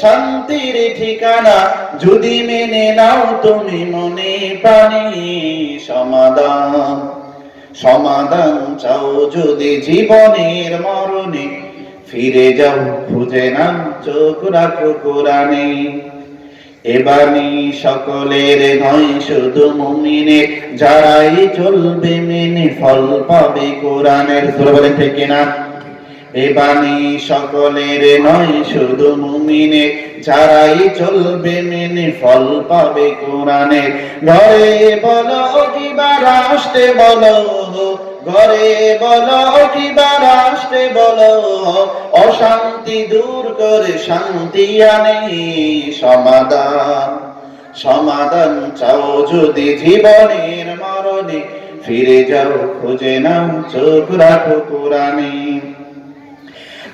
শান্তির ঠিকানা যদি মেনে নাও তুমি মনে প্রাণে সমাধান। সমাধান চাও যদি জীবনের মরণে, ফিরে যাও খুঁজে নাও চোখ রাখো কোরআনে। এবানি সকলের নয় শুধু মুমিনের যারাই চলবে মেনে ফল পাবে কোরআনের। সুরে বলেন ঠিক কিনা এবানি সকলের নয়, শুধু মুমিনে যারাই চলবে মেনে ফল পাবে কোরআনে ঘরে বলো কিবা রাষ্ট্রে বলো, ঘরে বলো কিবা রাষ্ট্রে বলো, অশান্তি দূর করে শান্তি আনে সমাধান। সমাধান চাও যদি জীবনের মরণে, ফিরে যাও, খুঁজে নাও, চোখ রাখো কোরআনে।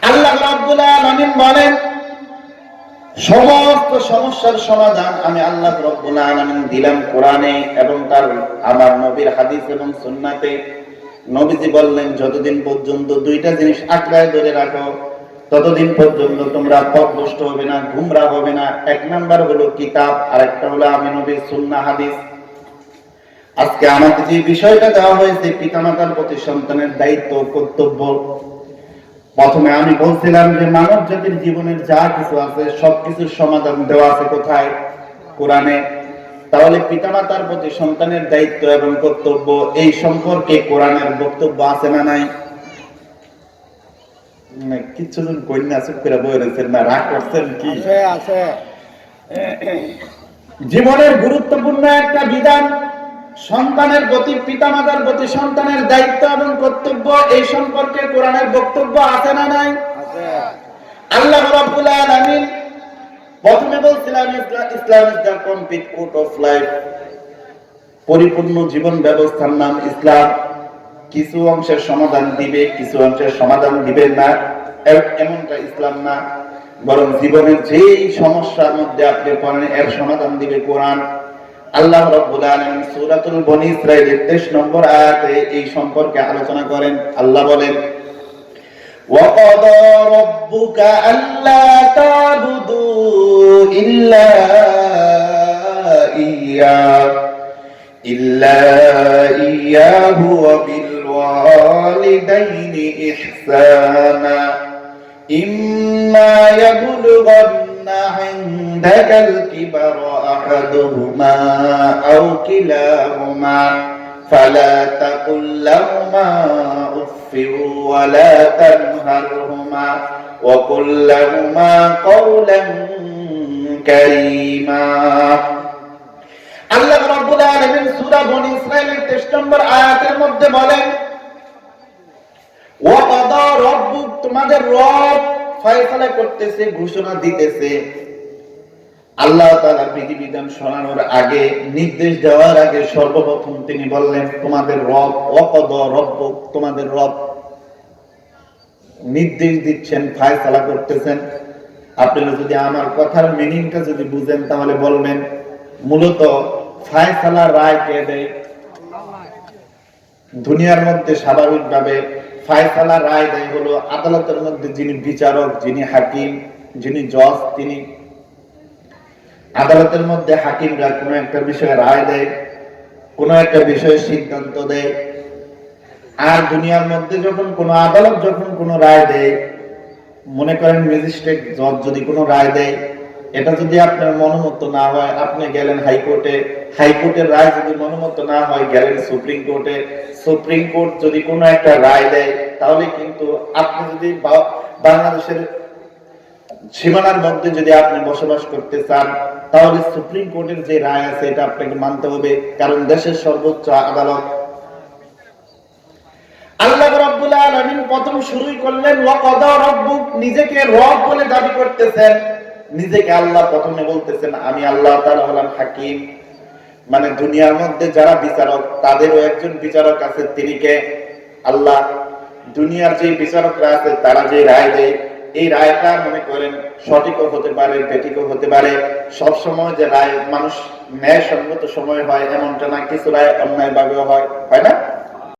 আল্লাহ রাব্বুল আলামিন বলেন, সমস্ত সমস্যার সমাধান আমি আল্লাহ রব্বুল আলামিন দিলাম কোরআনে এবং তার আমার নবীর হাদিস এবং সুন্নাতে। নবীজি বললেন, যতদিন পর্যন্ত দুইটা জিনিস আঁকড়ায় ধরে রাখো, ততদিন পর্যন্ত তোমরা পথভ্রষ্ট হবে না, গুমরা হবে না। এক নাম্বার হলো কিতাব আর একটা হলো আমি নবীর সুন্নাহ হাদিস। আজকে আমাকে যে বিষয়টা দেওয়া হয়েছে, পিতামাতার প্রতি সন্তানের দায়িত্ব কর্তব্য প্রথমে আমি বলছিলাম যে মানব জাতির জীবনের যা কিছু আছে সবকিছুর সমাধান দেওয়া আছে কোথায়? কোরআনে। তাহলে পিতামাতার প্রতি সন্তানের দায়িত্ব এবং কর্তব্য এই সম্পর্কে কোরআনের বক্তব্য আছে না নাই? না, কিচ্ছু জন কন্যা চুপ করে বই রয়েছেন না রাগ করছেন কি? আছে। জীবনের গুরুত্বপূর্ণ একটা বিধান সন্তানের প্রতি পিতামাতার প্রতি সন্তানের দায়িত্ব এবং কর্তব্য এই সম্পর্কে কোরআনের বক্তব্য আছে না নাই? আল্লাহ রাব্বুল আলামিন প্রথমে বলছিলাম Islam is the complete code of life পরিপূর্ণ জীবন ব্যবস্থার নাম ইসলাম। কিছু অংশের সমাধান দিবে কিছু অংশের সমাধান দিবে না। এমনটা ইসলাম না। বরং জীবনের যেই সমস্যার মধ্যে আপনি পড়েন এর সমাধান দিবে কোরআন। আল্লাহ রাব্বুল আলামিন সূরাতুল বনী ইসরাঈলের 23 নম্বর আয়াতে এই সম্পর্কে আলোচনা করেন আল্লাহ বলেন وقضى ربك ألا تعبدوا إلا إياه إلا إياه وبالوالدين إحسانا إما يبلغن عندك الكبر أحدهما أو كلاهما فلا تقل لهما أف ولا تنهرهما وقل لهما قولا كريما আল্লাহ রাব্বুল আলামিন সূরা বনী ইসরাঈলের 23 নম্বর আয়াতের মধ্যে বলেন ওয়া কাদা রাব্বুক তোমাদের রব ফয়সালা করতেছে, ঘোষণা দিতেছে। আল্লাহ তাআলা বিধিবিধান শোনানোর আগে, নির্দেশ দেওয়ার আগে সর্বপ্রথম তিনি বললেন, তোমাদের রব ওয়া কাদা রাব্বুক তোমাদের রব নির্দেশ দিচ্ছেন, ফায়সালা করতেছেন। আপনারা যদি আমার কথার মিনিংটা যদি বুঝেন, তাহলে বলবেন, মূলত ফায়সালা রায় কে দেয়? দুনিয়ার মধ্যে স্বাভাবিকভাবে ফায়সালা রায় দেয় হলো আদালতের মধ্যে যিনি বিচারক, যিনি হাকিম, যিনি জজ, তিনি আদালতের মধ্যে হাকিমরা কোনো একটা বিষয়ে রায় দেয়, কোনো একটা বিষয়ে সিদ্ধান্ত দেয়। আর দুনিয়ার মধ্যে যখন কোনো আদালত যখন কোনো রায় দেয়, মনে করেন ম্যাজিস্ট্রেট, জজ যদি কোনো রায় দেয় এটা যদি আপনার মনোমত না হয়, আপনি গেলেন হাইকোর্টে, হাইকোর্টের রায় যদি মনোমত না হয়, গেলেন সুপ্রিম কোর্টে। সুপ্রিম কোর্ট যদি কোনো একটা রায় দেয়, তাহলে কিন্তু আপনি যদি বাংলাদেশের সীমানার মধ্যে যদি আপনি বসবাস করতে চান, তাহলে সুপ্রিম কোর্টের যে রায় আছে, এটা আপনাকে মানতে হবে। কারণ দেশের সর্বোচ্চ আদালত আল্লাহ রাব্বুল আলামিন প্রথম শুরুই করলেন নিজেকে রব বলে দাবি করতেছেন। নিজেকে আল্লাহ প্রথমে বলতেছেন, আমি আল্লাহ তাআলা হলাম হাকিম। মানে দুনিয়ার মধ্যে যারা বিচারক, তাদেরও একজন বিচারক আছে, তিনি কে? আল্লাহ। দুনিয়ার যে বিচারকরা আছে, তারা যে রায় দেয়, এই রায়টা মনে করেন সঠিকও হতে পারে বেঠিকও হতে পারে। সব সময় যে রায় মানুষ ন্যায় সঙ্গত সময় হয়, এমনটা না, কিছু রায় অন্যায় হয় হয় না?